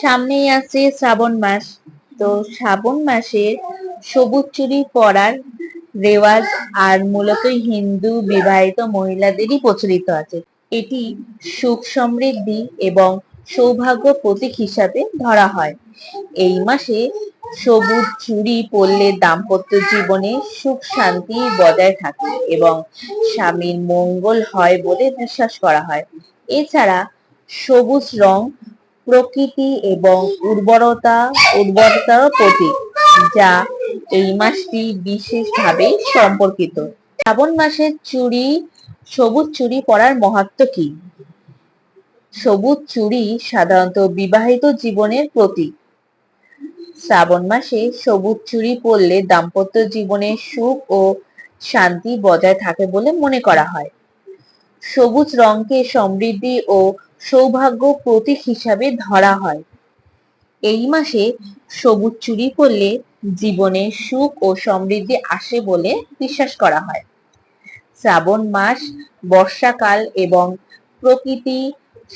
সামনেই আছে শ্রাবণ মাস। তো শ্রাবণ মাসে সবুজ চুড়ি পরার রেওয়াজ আর মূলত হিন্দু বিবাহিত মহিলাদেরই প্রচলিত আছে। এটি সুখ সমৃদ্ধি এবং সৌভাগ্য প্রতীক হিসাবে ধরা হয়। এই মাসে সবুজ চুরি পরলে দাম্পত্য জীবনে সুখ শান্তি বজায় থাকে এবং স্বামীর মঙ্গল হয় বলে বিশ্বাস করা হয়। এছাড়া সবুজ রং প্রকৃতি এবং উর্বরতা, উর্বরতার প্রতীক, যা এই মাসটি বিশেষভাবে সম্পর্কিত। শ্রাবণ মাসের চুড়ি সবুজ চুড়ি পরার মহত্ব কি? সবুজ চুড়ি সাধারণত বিবাহিত জীবনের প্রতীক। শ্রাবণ মাসে সবুজ চুড়ি পরলে দাম্পত্য জীবনে সুখ ও শান্তি বজায় থাকে বলে মনে করা হয়। সবুজ রংকে সমৃদ্ধি ও সৌভাগ্য প্রতীক হিসাবে ধরা হয়। এই মাসে সবুজ চুড়ি পরলে জীবনে সুখ ও সমৃদ্ধি আসে বলে বিশ্বাস করা হয়। শ্রাবণ মাস বর্ষাকাল এবং প্রকৃতি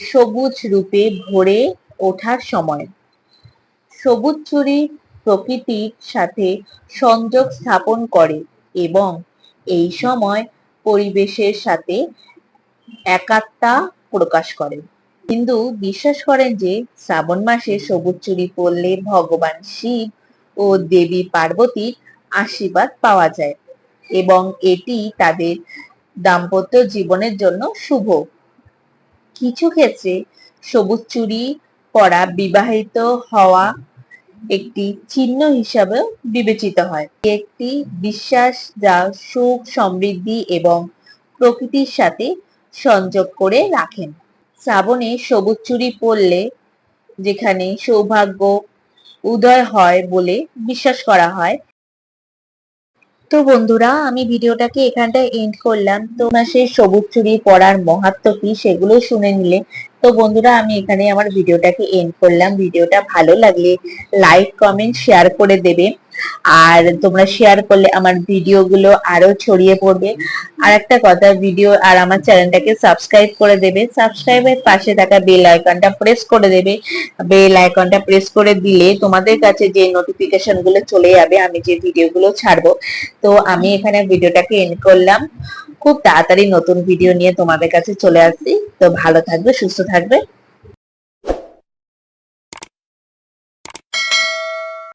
সবুজ রূপে ভরে ওঠার সময়। সবুজ চুরি প্রকৃতির সাথে সংযোগ স্থাপন করে এবং এই সময় পরিবেশের সাথে একাত্মতা প্রকাশ করে হিন্দু বিশ্বাস করেন যে শ্রাবণ মাসে সবুজ চুড়ি পরলে ভগবান শিব ও দেবী পার্বতীর আশীর্বাদ পাওয়া যায় এবং এটি তাদের দাম্পত্য জীবনের জন্য শুভ। কিছু ক্ষেত্রে সবুজ চুরি পরা বিবাহিত হওয়া একটি চিহ্ন হিসাবে বিবেচিত হয়। একটি বিশ্বাস যা সুখ, সমৃদ্ধি এবং প্রকৃতির সাথে সংযোগ করে রাখেন। শ্রাবণে সবুজ চুরি পরলে যেখানে সৌভাগ্য উদয় হয় বলে বিশ্বাস করা হয়। তো বন্ধুরা, আমি ভিডিওটাকে এখানটায় এন্ড করলাম। তো মাসে সবুজ চুরি পরার মহাত্ম কি সেগুলো শুনে নিলে। তো বন্ধুরা, আমি এখানে আমার ভিডিওটাকে এন্ড করলাম। ভিডিওটা ভালো লাগলে লাইক কমেন্ট শেয়ার করে দেবে আর তোমরা শেয়ার করলে আমার ভিডিওগুলো আরও ছড়িয়ে পড়বে। আর একটা কথা ভিডিও আর আমার চ্যানেলটাকে সাবস্ক্রাইব করে দেবে। সাবস্ক্রাইবের পাশে থাকা বেল আইকনটা প্রেস করে দেবে। বেল আইকনটা প্রেস করে দিলে তোমাদের কাছে যে নোটিফিকেশনগুলো চলে যাবে, আমি যে ভিডিওগুলো ছাড়বো। তো আমি এখানে ভিডিওটাকে এন্ড করলাম। খুব তাড়াতাড়ি নতুন ভিডিও নিয়ে তোমাদের কাছে চলে আসছি। তো ভালো থাকবে, সুস্থ থাকবে।